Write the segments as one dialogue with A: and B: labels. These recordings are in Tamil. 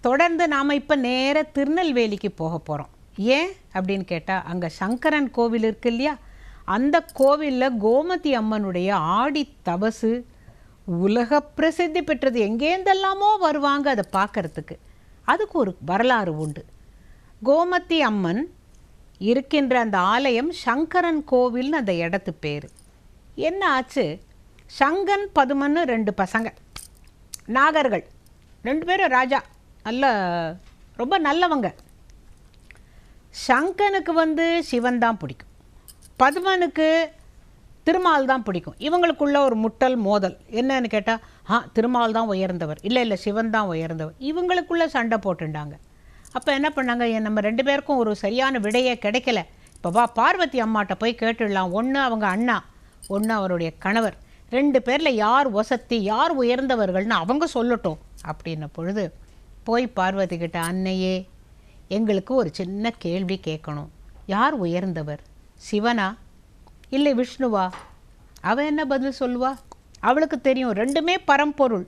A: தொடர்ந்து நாம் இப்போ நேர திருநெல்வேலிக்கு போக போகிறோம் ஏன்? அப்படின்னு கேட்டால் அங்கே சங்கரன் கோவில் இருக்கு இல்லையா? அந்த கோவிலில் கோமதி அம்மனுடைய ஆடி தபசு உலக பிரசித்தி பெற்றது. எங்கேருந்தெல்லாமோ வருவாங்க அதை பார்க்கறதுக்கு. அதுக்கு ஒரு வரலாறு உண்டு. கோமதி அம்மன் இருக்கின்ற அந்த ஆலயம் சங்கரன் கோவில்னு அந்த இடத்து பேர். என்ன ஆச்சு? சங்கன் பதுமன்னு ரெண்டு பசங்க. நாகர்கள். ரெண்டு பேரும் ராஜா. நல்ல ரொம்ப நல்லவங்க. சங்கனுக்கு வந்து சிவன் தான் பிடிக்கும். பதுமனுக்கு திருமால் தான் பிடிக்கும். இவங்களுக்குள்ள ஒரு முட்டல் மோதல். என்னன்னு கேட்டால் ஆ திருமால் தான் உயர்ந்தவர். இல்லை இல்லை சிவன் தான் உயர்ந்தவர். இவங்களுக்குள்ளே சண்டை போட்டுண்டாங்க. அப்போ என்ன பண்ணாங்க என் நம்ம ரெண்டு பேருக்கும் ஒரு சரியான விடையே கிடைக்கல. இப்போ வா பார்வதி அம்மாட்ட போய் கேட்டுடலாம். ஒன்று அவங்க அண்ணா ஒன்று அவருடைய கணவர். ரெண்டு பேரில் யார் வசத்தி யார் உயர்ந்தவர்கள்னு அவங்க சொல்லட்டும். அப்படின்ன பொழுது போய் பார்வதிக்கிட்ட அன்னையே எங்களுக்கு ஒரு சின்ன கேள்வி கேட்கணும். யார் உயர்ந்தவர்? சிவனா? இல்லை விஷ்ணுவா? அவ என்ன பதில் சொல்லுவா? அவளுக்கு தெரியும் ரெண்டுமே பரம்பொருள்.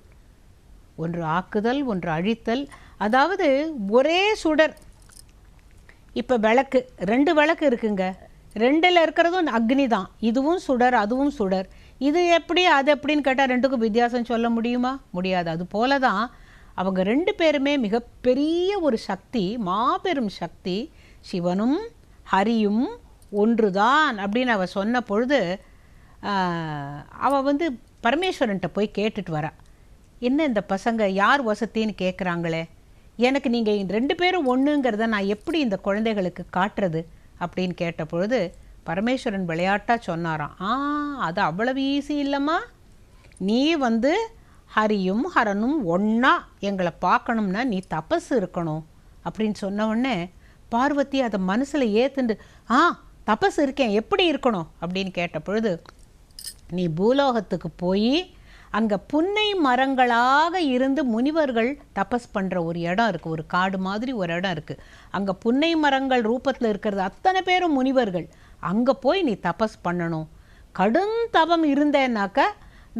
A: ஒன்று ஆக்குதல் ஒன்று அழித்தல். அதாவது ஒரே சுடர். இப்போ விளக்கு ரெண்டு விளக்கு இருக்குங்க. ரெண்டில் இருக்கிறதும் அக்னி தான். இதுவும் சுடர் அதுவும் சுடர். இது எப்படி அது எப்படின்னு கேட்டால் ரெண்டுக்கும் வித்தியாசம் சொல்ல முடியுமா? முடியாது. அது போல தான் அவங்க ரெண்டு பேருமே மிகப்பெரிய ஒரு சக்தி மாபெரும் சக்தி சிவனும் ஹரியும் ஒன்றுதான் அப்படின்னு அவள் சொன்ன பொழுது அவள் வந்து பரமேஸ்வரன்ட்ட போய் கேட்டுட்டு வரா. என்ன இந்த பசங்க யார் வசத்தின்னு கேட்குறாங்களே எனக்கு நீங்கள் ரெண்டு பேரும் ஒன்றுங்கிறத நான் எப்படி இந்த குழந்தைகளுக்கு காட்டுறது அப்படின்னு கேட்ட பொழுது பரமேஸ்வரன் விளையாட்டாக சொன்னாராம். ஆ அது அவ்வளவு ஈஸி இல்லைம்மா. நீ வந்து ஹரியும் ஹரனும் ஒன்றா எங்களை பார்க்கணும்னா நீ தபஸ் இருக்கணும். அப்படின்னு சொன்ன உடனே பார்வதி அதை மனசில் ஏத்துண்டு ஆ தபஸ் இருக்கேன் எப்படி இருக்கணும்? அப்படின்னு கேட்ட பொழுது நீ பூலோகத்துக்கு போய் அங்கே புன்னை மரங்களாக இருந்து முனிவர்கள் தபஸ் பண்ணுற ஒரு இடம் இருக்குது ஒரு காடு மாதிரி ஒரு இடம் இருக்குது அங்கே புன்னை மரங்கள் ரூபத்தில் இருக்கிறது அத்தனை பேரும் முனிவர்கள். அங்கே போய் நீ தபஸ் பண்ணணும். கடும் தபம் இருந்தேன்னாக்க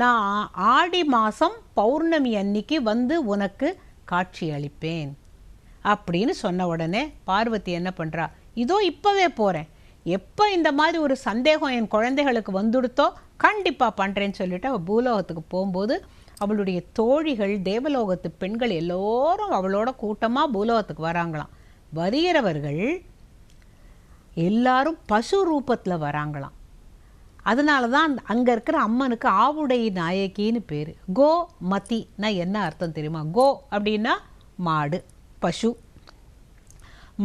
A: நான் ஆடி மாதம் பௌர்ணமி அன்னைக்கு வந்து உனக்கு காட்சி அளிப்பேன். அப்படின்னு சொன்ன உடனே பார்வதி என்ன பண்ணுறா இதோ இப்போவே போகிறேன் எப்போ இந்த மாதிரி ஒரு சந்தேகம் என் குழந்தைகளுக்கு வந்துடுத்தோ கண்டிப்பாக பண்ணுறேன்னு சொல்லிட்டு அவள் பூலோகத்துக்கு போகும்போது அவளுடைய தோழிகள் தேவலோகத்து பெண்கள் எல்லோரும் அவளோட கூட்டமாக பூலோகத்துக்கு வராங்களாம். வருகிறவர்கள் எல்லாரும் பசு ரூபத்தில் வராங்களாம். அதனால தான் அங்கே இருக்கிற அம்மனுக்கு ஆவுடை நாயகின்னு பேர். கோ மதினா என்ன அர்த்தம் தெரியுமா? கோ அப்படின்னா மாடு பசு.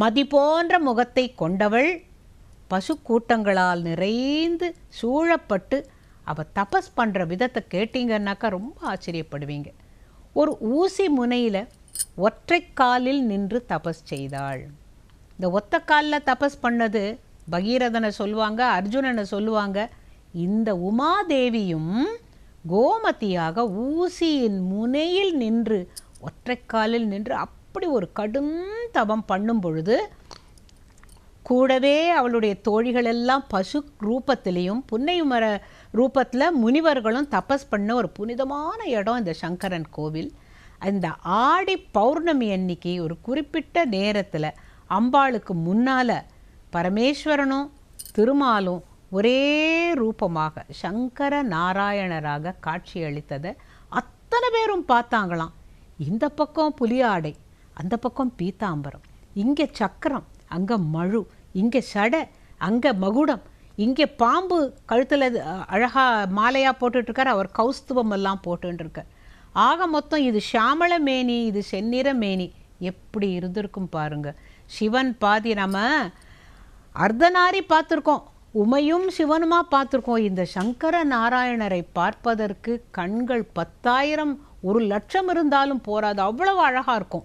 A: மதி போன்ற முகத்தை கொண்டவள் பசு கூட்டங்களால் நிறைந்து சூழப்பட்டு அவள் தபஸ் பண்ணுற விதத்தை கேட்டிங்கன்னாக்கா ரொம்ப ஆச்சரியப்படுவீங்க. ஒரு ஊசி முனையில் ஒற்றை காலில் நின்று தபஸ் செய்தாள். இந்த ஒத்த காலில் தபஸ் பண்ணது பகீரதனை சொல்லுவாங்க அர்ஜுனனை சொல்லுவாங்க இந்த உமாதேவியும் கோமதியாக ஊசியின் முனையில் நின்று ஒற்றைக்காலில் நின்று அப்படி ஒரு கடும் தவம் பண்ணும் பொழுது கூடவே அவளுடைய தோழிகள் எல்லாம் பசு ரூபத்திலையும் புன்னை மர ரூபத்தில் முனிவர்களும் தபஸ் பண்ண ஒரு புனிதமான இடம் இந்த சங்கரன் கோவில். இந்த ஆடி பௌர்ணமி அன்னைக்கு ஒரு குறிப்பிட்ட நேரத்தில் அம்பாளுக்கு முன்னால் பரமேஸ்வரனும் திருமாலும் ஒரே ரூபமாக சங்கர நாராயணராக காட்சியளித்ததை அத்தனை பேரும் பார்த்தாங்களாம். இந்த பக்கம் புலியாடை அந்த பக்கம் பீத்தாம்பரம் இங்கே சக்கரம் அங்கே மழு இங்கே சடை அங்கே மகுடம் இங்கே பாம்பு கழுத்தில் அழகாக மாலையாக போட்டுட்ருக்கார் அவர் கௌஸ்துவம் எல்லாம் போட்டுருக்கார் ஆக மொத்தம் இது சாமள மேனி இது செந்நிற மேனி எப்படி இருந்திருக்கும் பாருங்க. சிவன் பாதி நம்ம அர்த்தநாரி பார்த்துருக்கோம். உமையும் சிவனுமா பார்த்துருக்கோம். இந்த சங்கர நாராயணரை பார்ப்பதற்கு கண்கள் பத்தாயிரம் ஒரு லட்சம் இருந்தாலும் போராது அவ்வளவு அழகாக இருக்கும்.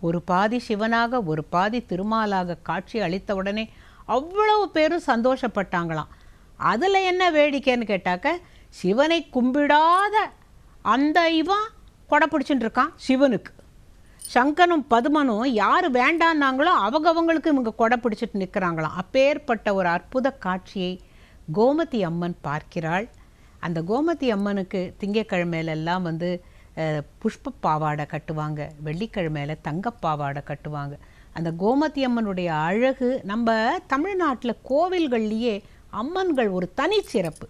A: ஒரு பாதி சிவனாக ஒரு பாதி திருமாலாக காட்சி அளித்த உடனே அவ்வளவு பேரும் சந்தோஷப்பட்டாங்களாம். அதில் என்ன வேடிக்கைன்னு கேட்டாக்க சிவனை கும்பிடாத அந்த இவன் கொடை பிடிச்சிட்டு இருக்கான் சிவனுக்கு. சங்கனும் பதுமனும் யார் வேண்டான்னாங்களோ அவங்கவங்களுக்கு இவங்க கொடை பிடிச்சிட்டு நிற்கிறாங்களாம் அப்பேற்பட்ட ஒரு அற்புத காட்சியை கோமதி அம்மன் பார்க்கிறாள். அந்த கோமதி அம்மனுக்கு திங்கக்கிழமையிலெல்லாம் வந்து புஷ்ப பாவாடை கட்டுவாங்க. வெள்ளிக்கிழமையில தங்க பாவாடை கட்டுவாங்க. அந்த கோமதி அம்மனுடைய அழகு நம்ம தமிழ்நாட்டில் கோவில்கள்லேயே அம்மன்கள் ஒரு தனிச்சிறப்பு.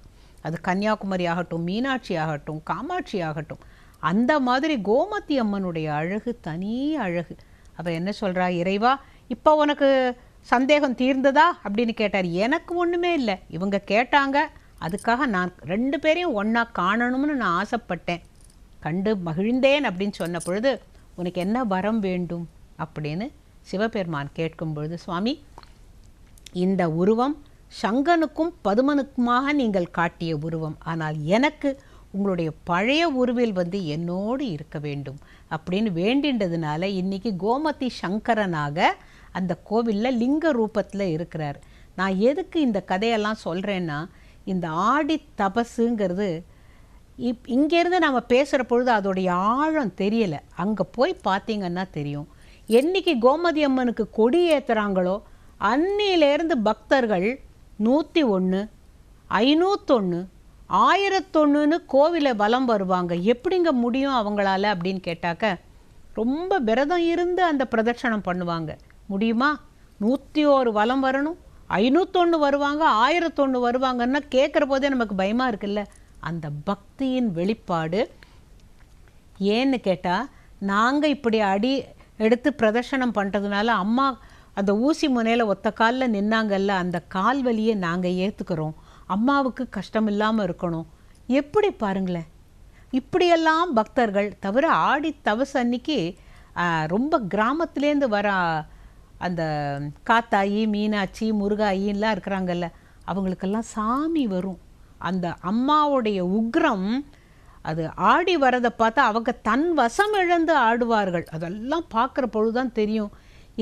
A: அது கன்னியாகுமரி ஆகட்டும் மீனாட்சி ஆகட்டும் காமாட்சி ஆகட்டும் அந்த மாதிரி கோமதி அம்மனுடைய அழகு தனி அழகு. அவ என்ன சொல்கிறா இறைவா இப்போ உனக்கு சந்தேகம் தீர்ந்ததா? அப்படின்னு கேட்டார். எனக்கு ஒன்றுமே இல்லை. இவங்க கேட்டாங்க. அதுக்காக நான் ரெண்டு பேரையும் ஒன்றா காணணும்னு நான் ஆசைப்பட்டேன். கண்டு மகிழ்ந்தேன் அப்படின்னு சொன்ன பொழுது உனக்கு என்ன வரம் வேண்டும்? அப்படின்னு சிவபெருமான் கேட்கும் பொழுது சுவாமி இந்த உருவம் சங்கனுக்கும் பதுமனுக்குமாக நீங்கள் காட்டிய உருவம். ஆனால் எனக்கு உங்களுடைய பழைய உருவில் வந்து என்னோடு இருக்க வேண்டும் அப்படின்னு வேண்டின்றதுனால இன்றைக்கி கோமதி சங்கரனாக அந்த கோவிலில் லிங்க ரூபத்தில் இருக்கிறார். நான் எதுக்கு இந்த கதையெல்லாம் சொல்கிறேன்னா இந்த ஆடி தபஸுங்கிறது இப் இங்கேருந்து நம்ம பேசுகிற பொழுது அதோடைய ஆழம் தெரியலை. அங்கே போய் பார்த்தீங்கன்னா தெரியும். என்னைக்கு கோமதி அம்மனுக்கு கொடி ஏற்றுறாங்களோ அன்னியிலேருந்து பக்தர்கள் நூற்றி ஒன்று ஐநூற்றொன்று ஆயிரத்தொன்னுன்னு கோவிலை வலம் வருவாங்க. எப்படிங்க முடியும் அவங்களால அப்படின்னு கேட்டாக்க ரொம்ப விரதம் இருந்து அந்த பிரதட்சணம் பண்ணுவாங்க. முடியுமா? நூற்றி ஒரு வலம் வரணும். ஐநூற்றொன்று வருவாங்க ஆயிரத்தொன்று வருவாங்கன்னா கேட்குற போதே நமக்கு பயமாக இருக்குல்ல? அந்த பக்தியின் வெளிப்பாடு. ஏன்னு கேட்டால் நாங்கள் இப்படி அடி எடுத்து பிரதர்ஷனம் பண்ணுறதுனால அம்மா அந்த ஊசி முனையில் ஒத்த காலில் நின்னாங்கல்ல அந்த கால் வலியை நாங்கள் ஏற்றுக்கிறோம் அம்மாவுக்கு கஷ்டம் இல்லாமல் இருக்கணும். எப்படி பாருங்களேன். இப்படியெல்லாம் பக்தர்கள் தவிர ஆடி தவசு அன்னைக்கு ரொம்ப கிராமத்துலேருந்து வர அந்த காத்தாயி மீனாட்சி முருகாயின்லாம் இருக்கிறாங்கல்ல அவங்களுக்கெல்லாம் சாமி வரும். அந்த அம்மாவுடைய உக்ரம் அது ஆடி வரதை பார்த்தா அவங்க தன் வசம் இழந்து ஆடுவார்கள். அதெல்லாம் பார்க்குற பொழுதுதான் தெரியும்.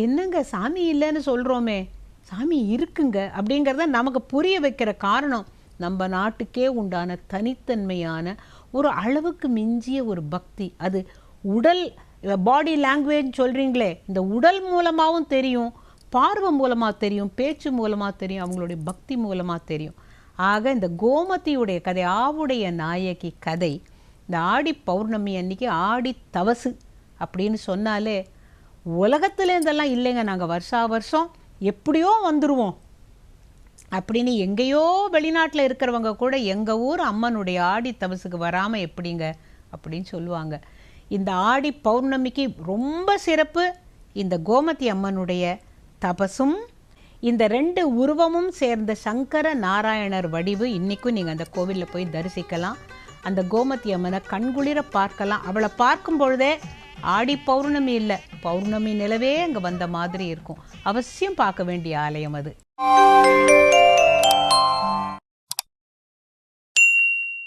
A: என்னங்க சாமி இல்லைன்னு சொல்கிறோமே சாமி இருக்குங்க அப்படிங்கிறத நமக்கு புரிய வைக்கிற காரணம் நம்ம நாட்டுக்கே உண்டான தனித்தன்மையான ஒரு அளவுக்கு மிஞ்சிய ஒரு பக்தி. அது உடல் பாடி லாங்குவேஜ் சொல்கிறீங்களே இந்த உடல் மூலமாகவும் தெரியும் பார்வை மூலமாக தெரியும் பேச்சு மூலமாக தெரியும் அவங்களுடைய பக்தி மூலமாக தெரியும். ஆக இந்த கோமதியுடைய கதை ஆவுடைய நாயகி கதை இந்த ஆடி பௌர்ணமி அன்னைக்கு ஆடி தவசு அப்படின்னு சொன்னாலே உலகத்துல இருந்தெல்லாம் இல்லைங்க. நாங்கள் வருஷா வருஷம் எப்படியோ வந்துடுவோம் அப்படின்னு எங்கேயோ வெளிநாட்டில் இருக்கிறவங்க கூட எங்கள் ஊர் அம்மனுடைய ஆடி தவசுக்கு வராமல் எப்படிங்க? அப்படின்னு சொல்லுவாங்க. இந்த ஆடி பௌர்ணமிக்கு ரொம்ப சிறப்பு. இந்த கோமதி அம்மனுடைய தபசும் இந்த ரெண்டு உருவமும் சேர்ந்த சங்கர நாராயணர் வடிவு இன்றைக்கும் நீங்கள் அந்த கோவிலில் போய் தரிசிக்கலாம். அந்த கோமதி அம்மனை கண்குளிர பார்க்கலாம். அவளை பார்க்கும் பொழுதே ஆடி பௌர்ணமி இல்லை. பௌர்ணமி நிலவே அங்கே வந்த மாதிரி இருக்கும். அவசியம் பார்க்க வேண்டிய ஆலயம் அது.